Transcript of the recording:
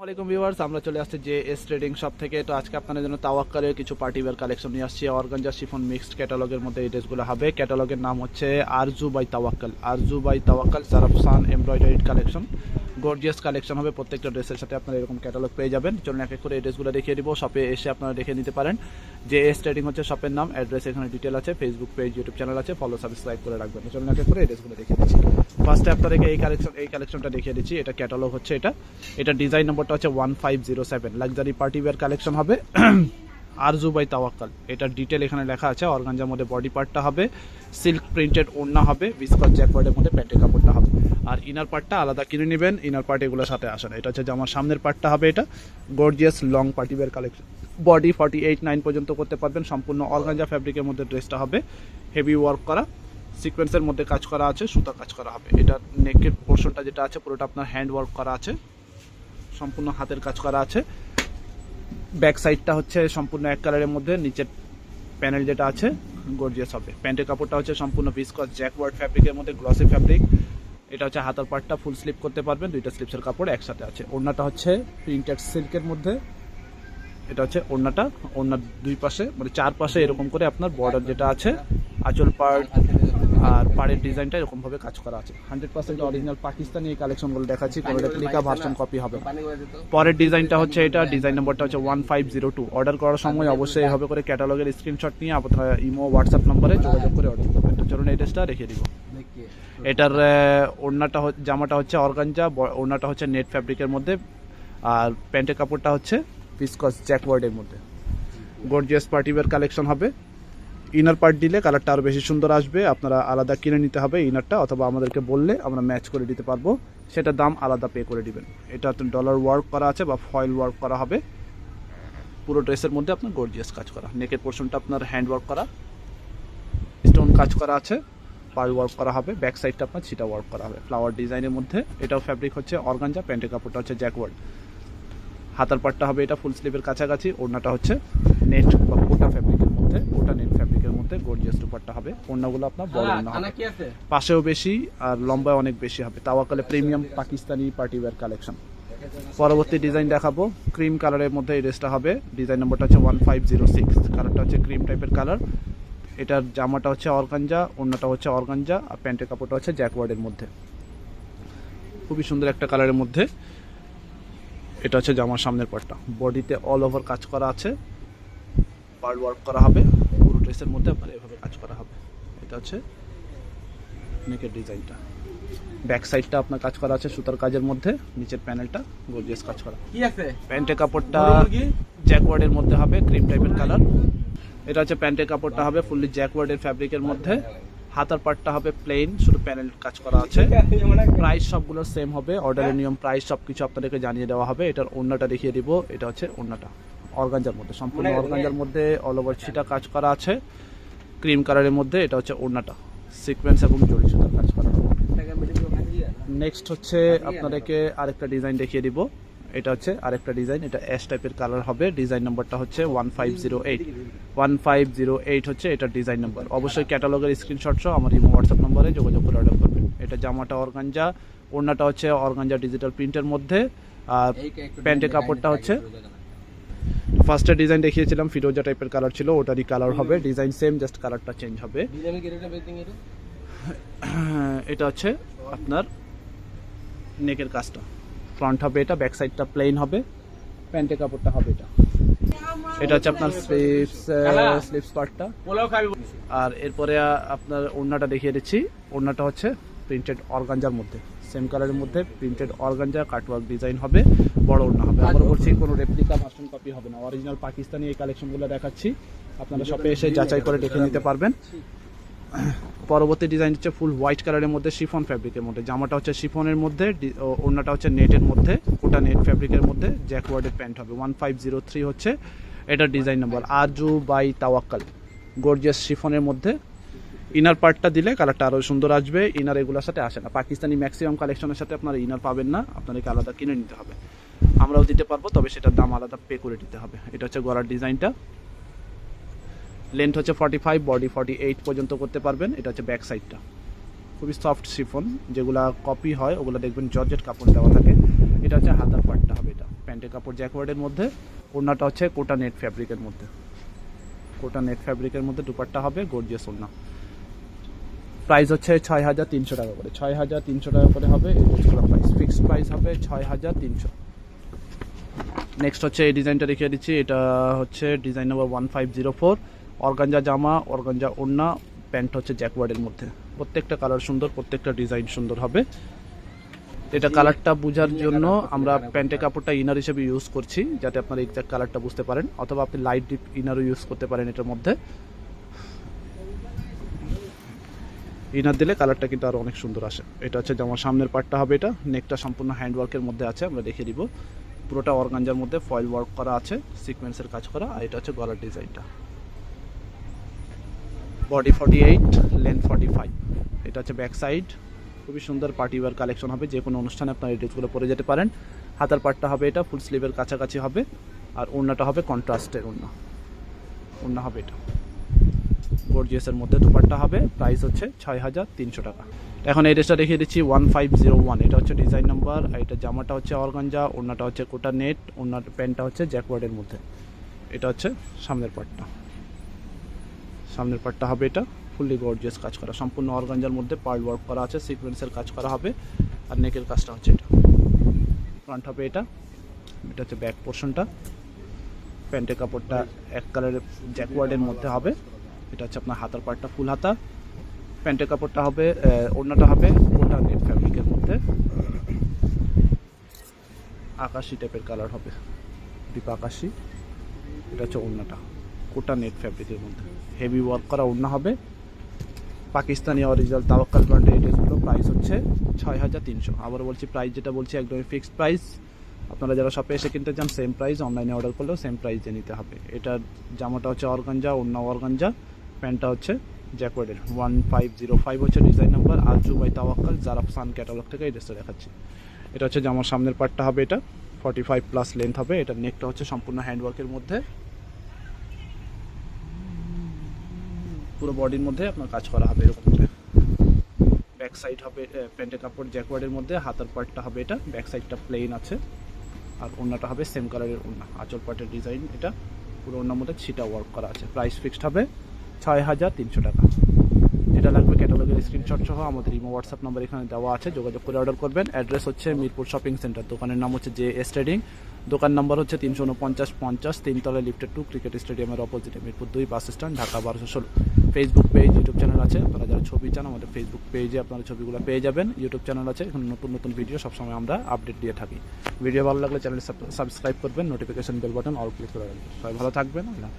আসসালামাইকুম ভিউয়ার্স, আমরা চলে আসছি যে এস ট্রেডিং শপ থেকে। তো আজকে আপনাদের জন্য তাওয়াক্কালের কিছু পার্টি কালেকশন নিয়ে আসছি। অর্গানজা শিফন মিক্সড ক্যাটালগের মধ্যে এই ড্রেসগুলো হবে। ক্যাটালগের নাম হচ্ছে Arzoo by Tawakkal. Arzoo by Tawakkal, সারাফসান embroidered collection. Gorgeous collection হবে প্রত্যেকটা ড্রেসের সাথে আপনারা এরকম ক্যাটালগ পেয়ে যাবেন। চলুন এক এক করে ড্রেসগুলো দেখিয়ে দিব। শপে এসে আপনারা দেখে নিতে পারেন। যে এস ট্রেডিং হচ্ছে শপের নাম অ্যাড্রেস এখানে ডিটেল আছে ফেসবুক পেজ ইউটিউব চ্যানেল আছে ফলো সাবস্ক্রাইব করে রাখবেন। চলুন এক এক করে ড্রেসগুলো দেখিয়ে দিচ্ছি। ফার্স্টে আপনাদেরকে এই কালেকশন এই কালেকশনটা দেখিয়ে দিচ্ছি। এটা ক্যাটালগ হচ্ছে এটা। এটা ডিজাইন নম্বরটা হচ্ছে one five zero seven luxury party wear collection হবে। আরজু বাই তাওয়াক্কাল। এটার ডিটেল এখানে লেখা আছে। অর্গানজার মধ্যে বডি পার্টটা হবে। সিল্ক প্রিন্টেড ওড়না হবে। বিস্কট জ্যাকওয়ার্ডের মধ্যে প্যান্টের কাপড়টা হবে। আর ইনার পার্টটা আলাদা কিনে নেবেন ইনার পার্ট এগুলোর সাথে আসে না। এটা হচ্ছে জামার সামনের পার্টটা হবে এটা। Gorgeous long party wear collection body forty eight nine পর্যন্ত করতে পারবেন। সম্পূর্ণ অর্গানজা ফ্যাব্রিকের মধ্যে ড্রেসটা হবে। হেভি ওয়ার্ক করা। সিকোয়েন্সের মধ্যে কাজ করা আছে, সুতা কাজ করা হবে। এটা নেকের পোর্শনটা যেটা আছে, পুরোটা আপনার হ্যান্ড ওয়ার্ক করা আছে। সম্পূর্ণ হাতের কাজ করা আছে। ব্যাক সাইডটা হচ্ছে সম্পূর্ণ এক কালারের মধ্যে, নিচের প্যানেল যেটা আছে গর্জিয়াস হবে। প্যান্টের কাপড়টা হচ্ছে সম্পূর্ণ বিস্কস জ্যাকওয়ার্ড ফ্যাব্রিকের মধ্যে গ্লসি ফ্যাব্রিক এটা হচ্ছে হাতার পার্টটা ফুল স্লিপ করতে পারবেন দুইটা স্লিপসের কাপড় একসাথে আছে। ওড়নাটা হচ্ছে প্রিন্টেড সিল্কের মধ্যে। এটা হচ্ছে ওড়নাটা ওড়নার দুই পাশে মানে চার পাশে এরকম করে আপনার বর্ডার যেটা আছে আঁচল পার্ট আর পাড়ের ডিজাইনটা এরকমভাবে কাজ করা আছে। হান্ড্রেড পার্সেন্ট অরিজিনাল পাকিস্তানি এই কালেকশনগুলো দেখাচ্ছি কোনো রেপ্লিকা ভার্সন কপি হবে। পরের ডিজাইনটা হচ্ছে এটা ডিজাইন নম্বরটা হচ্ছে one five zero two order করার সময় অবশ্যই এভাবে করে ক্যাটালগের স্ক্রিনশট নিয়ে আপনারা ইমো হোয়াটসঅ্যাপ নম্বরে যোগাযোগ করে অর্ডার করবেন। চলুন এই ড্রেসটা রেখে দিব। এটার ওড়নাটা জামাটা হচ্ছে অর্গানজা ওড়নাটা হচ্ছে নেট ফ্যাব্রিকের মধ্যে, আর প্যান্টের কাপড়টা হচ্ছে পিসকস জ্যাকওয়ার্ডের মধ্যে। গর্জিয়াস পার্টিওয়ার কালেকশন হবে। ইনার পার্ট দিলে কালারটা আরও বেশি সুন্দর আসবে, আপনারা আলাদা কিনে নিতে হবে ইনারটা অথবা আমাদেরকে বললে আমরা ম্যাচ করে দিতে পারব। সেটা দাম আলাদা পে করে দিবেন। এটা ডলার ওয়ার্ক করা আছে বা ফয়েল ওয়ার্ক করা হবে। পুরো ড্রেসের মধ্যে আপনার গর্জিয়াস কাজ করা। নেকের পোর্শনটা আপনার হ্যান্ড ওয়ার্ক করা। স্টোন কাজ করা আছে। পার্ল ওয়ার্ক করা হবে ব্যাক সাইডটা আপনার ছিটা ওয়ার্ক করা হবে। ফ্লাওয়ার ডিজাইনের মধ্যে এটাও ফ্যাব্রিক হচ্ছে অর্গানজা প্যান্টের কাপড়টা হচ্ছে জ্যাকওয়ার্ড হাতার পাটটা হবে এটা ফুল স্লিভের কাছাকাছি ওড়নাটা হচ্ছে নেট বা কোটা ফ্যাব্রিকের মধ্যে কোটা নেট ফ্যাব্রিকের মধ্যে গর্জিয়াস দুপাট্টা হবে। ওড়নাগুলো আপনার বড় ওড়না হবে। পাশেও বেশি আর লম্বায় অনেক বেশি হবে। তাওয়াকালে premium Pakistani party wear collection পরবর্তী ডিজাইন দেখাবো। ক্রিম কালারের মধ্যে এই ড্রেসটা হবে। ডিজাইন নম্বরটা হচ্ছে ওয়ান ফাইভ জিরো সিক্স কালারটা হচ্ছে ক্রিম টাইপের কালার এটার জামাটা হচ্ছে অর্গানজা অন্যটা হচ্ছে অর্গানজা আর প্যান্টের কাপড়টা হচ্ছে জ্যাকওয়ার্ডের মধ্যে। খুবই সুন্দর একটা কালারের মধ্যে। এটা হচ্ছে জামার সামনের পার্টটা বডিতে অল ওভার কাজ করা আছে। পার্ট ওয়ার্ক করা হবে। পুরো ড্রেসের মধ্যে আপনার এভাবে কাজ করা হবে। এটা হচ্ছে নেকের ডিজাইনটা। ব্যাক সাইডটা আপনার কাজ করা আছে সুতার কাজের মধ্যে। নিচের প্যানেলটা গর্জিয়াস কাজ করা। কি আছে? প্যান্টের কাপড়টা? জ্যাকওয়ার্ডের মধ্যে হবে ক্রিম টাইপের কালার এটা হচ্ছে প্যান্টের কাপড়টা হবে ফুললি জ্যাকওয়ার্ডের ফ্যাব্রিকের মধ্যে। হাতার পার্টটা হবে প্লেন শুধু প্যানেল কাজ করা আছে। প্রাইস সবগুলো সেম হবে অর্ডারের নিয়ম প্রাইস সব কিছু আপনাদেরকে জানিয়ে দেওয়া হবে। এটার ওড়নাটা দেখিয়ে দিব এটা হচ্ছে ওড়নাটা অর্গানজার মধ্যে সম্পূর্ণ অর্গানজার মধ্যে অল ওভার ছিটা কাজ করা আছে। ক্রিম কালারের মধ্যে এটা হচ্ছে ওড়নাটা সিকোয়েন্স এবং জড়ি সুতার কাজ করা হবে। নেক্সট হচ্ছে আপনাদেরকে আরেকটা ডিজাইন দেখিয়ে দিব। এটা হচ্ছে আরেকটা ডিজাইন এটা অ্যাশ টাইপের কালার হবে। ডিজাইন নাম্বারটা হচ্ছে one five zero eight one five zero eight হচ্ছে এটা ডিজাইন নাম্বার অবশ্যই ক্যাটালগের স্ক্রিনশট সহ আমার ইমো হোয়াটসঅ্যাপ নম্বরে যোগাযোগ করে অর্ডার করবেন। এটা জামাটা অর্গানজা ওড়নাটা হচ্ছে অর্গানজা ডিজিটাল প্রিন্টের মধ্যে। আর প্যান্টের কাপড়টা হচ্ছে ফার্স্টে ডিজাইন দেখিয়েছিলাম ফিরোজা টাইপের কালার ছিল ওটারই কালার হবে। ডিজাইন সেম জাস্ট কালারটা চেঞ্জ হবে। এটা হচ্ছে আপনার নেকের কাজটা। ফ্রন্ট হবে এটা ব্যাক সাইডটা প্লেন হবে। প্যান্টের কাপড়টা হবে এটা। এটা হচ্ছে আপনার স্লিপস স্লিপস পার্টটা আর এরপরে আপনার ওড়নাটা দেখিয়ে দিচ্ছি। ওড়নাটা হচ্ছে প্রিন্টেড অর্গানজার মধ্যে। সেম কালারের মধ্যে প্রিন্টেড অর্গানজা কাটওয়ার্ক ডিজাইন হবে বড় ওড়না হবে। আবার বলছি কোনো রেপ্লিকা ভার্সন কপি হবে না। অরিজিনাল পাকিস্তানি এই কালেকশনগুলো দেখাচ্ছি। আপনারা শপে এসে যাচাই করে দেখে নিতে পারবেন। পরবর্তী ডিজাইন হচ্ছে ফুল হোয়াইট কালারের মধ্যে শিফন ফ্যাব্রিকের মধ্যে। জামাটা হচ্ছে শিফনের মধ্যে ওড়নাটা হচ্ছে নেটের মধ্যে ওটা নেট ফ্যাব্রিকের মধ্যে জ্যাকওয়ার্ডের প্যান্ট হবে। ওয়ান ফাইভ জিরো থ্রি হচ্ছে এটার design number Arzoo by Tawakkal gorgeous শিফনের মধ্যে। ইনার পার্টটা দিলে কালারটা আরও সুন্দর আসবে ইনার এগুলোর সাথে আসে না। পাকিস্তানি ম্যাক্সিমাম কালেকশনের সাথে আপনারা ইনার পাবেন না, আপনাদেরকে আলাদা কিনে নিতে হবে। আমরাও দিতে পারব, তবে সেটার দাম আলাদা পে করে দিতে হবে। এটা হচ্ছে গলার ডিজাইনটা লেন্থ হচ্ছে forty five body forty eight পর্যন্ত করতে পারবেন। এটা হচ্ছে ব্যাক সাইডটা খুবই সফট শিফন যেগুলা কপি হয়, ওগুলো দেখবেন জর্জেট কাপড় দেওয়া থাকে। এটা হচ্ছে হাতার পার্টটা হবে এটা। প্যান্টের কাপড় জ্যাকওয়ার্ডের মধ্যে, ওড়নাটা হচ্ছে কোটা নেট ফ্যাব্রিকের মধ্যে। কোটা নেট ফ্যাব্রিকের মধ্যে দুপাট্টা হবে গর্জিয়াস ওড়না। প্রাইস হচ্ছে ছয় হাজার তিনশো টাকা করে। ছয় হাজার তিনশো টাকা করে হবে প্রাইস ফিক্সড প্রাইস হবে ছয় হাজার তিনশো। নেক্সট হচ্ছে এই ডিজাইনটা দেখিয়ে দিচ্ছি। এটা হচ্ছে design number one five zero four organza জামা, অর্গানজা ওড়না, প্যান্ট হচ্ছে জ্যাকওয়ার্ডের মধ্যে। প্রত্যেকটা কালার সুন্দর, প্রত্যেকটা ডিজাইন সুন্দর হবে। এটা কালারটা বোঝার জন্য আমরা প্যান্টের কাপড়টা ইনার হিসেবে ইউজ করছি, যাতে আপনারা এক্সাক্ট কালারটা বুঝতে পারেন, অথবা আপনি লাইট ডিপ ইনারও ইউজ করতে পারেন এটার মধ্যে। ইনার দিলে কালারটা কিন্তু আরও অনেক সুন্দর আসে। এটা হচ্ছে যেমন সামনের পার্টটা হবে এটা নেকটা সম্পূর্ণ হ্যান্ডওয়ার্কের মধ্যে আছে, আমরা দেখে দিব। পুরোটা অর্গানজার মধ্যে ফয়েল ওয়ার্ক করা আছে সিকোয়েন্সের কাজ করা, আর এটা হচ্ছে গলার ডিজাইনটা body forty eight length forty five এটা হচ্ছে ব্যাক সাইড খুবই সুন্দর পার্টি ওয়ার কালেকশন হবে। যে কোনো অনুষ্ঠানে আপনার এই ড্রেসগুলো পরে যেতে পারেন। হাতার পাটটা হবে এটা ফুল স্লিভের কাছাকাছি হবে। আর ওড়নাটা হবে কন্ট্রাস্টের ওড়না। ওড়না হবে এটা। গর্জিয়াসের মধ্যে দুপাট্টা হবে। প্রাইস হচ্ছে ছয় হাজার তিনশো টাকা। এখন এই ড্রেসটা দেখিয়ে দিচ্ছি ওয়ান ফাইভ জিরো ওয়ান এটা হচ্ছে ডিজাইন নাম্বার আর এটা জামাটা হচ্ছে অর্গানজা, ওড়নাটা হচ্ছে কোটা নেট। ওড়নার প্যান্টটা হচ্ছে জ্যাকওয়ার্ডের মধ্যে। এটা হচ্ছে সামনের পাটটা সামনের পার্টটা হবে এটা। ফুললি গর্জিয়াস কাজ করা। সম্পূর্ণ অর্গানজার মধ্যে পার্ল ওয়ার্ক করা আছে। সিকোয়েন্সের কাজ করা হবে। আর নেকের কাজটা হচ্ছে এটা। ফ্রন্ট হবে এটা। এটা হচ্ছে ব্যাক পোর্শনটা প্যান্টের কাপড়টা এক কালারের জ্যাকওয়ার্ডের মধ্যে হবে। এটা হচ্ছে আপনার হাতার পার্টটা ফুল হাতা। প্যান্টের কাপড়টা হবে ওড়নাটা হবে ওটা নেট ফ্যাব্রিকের মধ্যে। আকাশি টাইপের কালার হবে। ডিপ আকাশি এটা হচ্ছে ওড়নাটা। কোটা নেট ফ্যাব্রিকের মধ্যে। হেভি ওয়ার্ক করা ওড়না হবে। পাকিস্তানি অরিজিনাল তাওয়াক্কাল ব্র্যান্ডের এই ড্রেসগুলো প্রাইস হচ্ছে ছয় হাজার তিনশো। আবার বলছি প্রাইস যেটা বলছি, একদমই ফিক্সড প্রাইস আপনারা যারা শপে এসে কিনতে চান সেম প্রাইস অনলাইনে অর্ডার করলেও সেম প্রাইসে নিতে হবে। এটার জামাটা হচ্ছে অর্গানজা অন্য অর্গানজা প্যান্টটা হচ্ছে জ্যাকওয়ার্ডের ওয়ান ফাইভ জিরো ফাইভ হচ্ছে design number Arzoo by Tawakkal Zarafsan catalogue থেকে এই ড্রেসটা দেখাচ্ছি। এটা হচ্ছে জামার সামনের পার্টটা হবে এটা। ফর্টি ফাইভ প্লাস লেন্থ হবে। এটা নেকটা হচ্ছে সম্পূর্ণ হ্যান্ডওয়ার্কের মধ্যে। পুরো বডির মধ্যে আপনার কাজ করা হবে এরকম করে। ব্যাক সাইড হবে প্যান্টের কাপড় জ্যাকওয়ার্ডের মধ্যে, হাতার পার্টটা হবে এটা ব্যাক সাইডটা প্লেন আছে। আর ওড়নাটা হবে সেম কালারের ওড়না, আঁচল পার্টের ডিজাইন এটা। পুরো ওড়নার মধ্যে ছিটা ওয়ার্ক করা আছে। প্রাইস ফিক্সড হবে ছয় হাজার তিনশো টাকা। যেটা লাগবে ক্যাটালগের স্ক্রিনশট সহ, আমাদের ইমো হোয়াটসঅ্যাপ নাম্বার এখানে দেওয়া আছে, যোগাযোগ করে অর্ডার করবেন। অ্যাড্রেস হচ্ছে মিরপুর শপিং সেন্টার দোকানের নাম হচ্ছে জে এস ট্রেডিং দোকান নাম্বার হচ্ছে তিনশো উনপঞ্চাশ পঞ্চাশ, তিনতলা লিফটেড টু ক্রিকেট স্টেডিয়ামের অপোজিটে মিরপুর দুই বাস স্ট্যান্ড ঢাকা বারোশো ষোলো। ফেসবুক পেজ ইউটিউব চ্যানেল আছে। আপনারা যারা ছবি চান, আমাদের ফেসবুক পেজে আপনারা ছবিগুলো পেয়ে যাবেন। ইউটিউব চ্যানেল আছে, এখানে নতুন নতুন ভিডিও সবসময় আমরা আপডেট দিয়ে থাকি। ভিডিও ভালো লাগলে চ্যানেল সাবস্ক্রাইব করবেন notification bell button all click করে রাখবেন। সবাই ভালো থাকবেন, আল্লাহ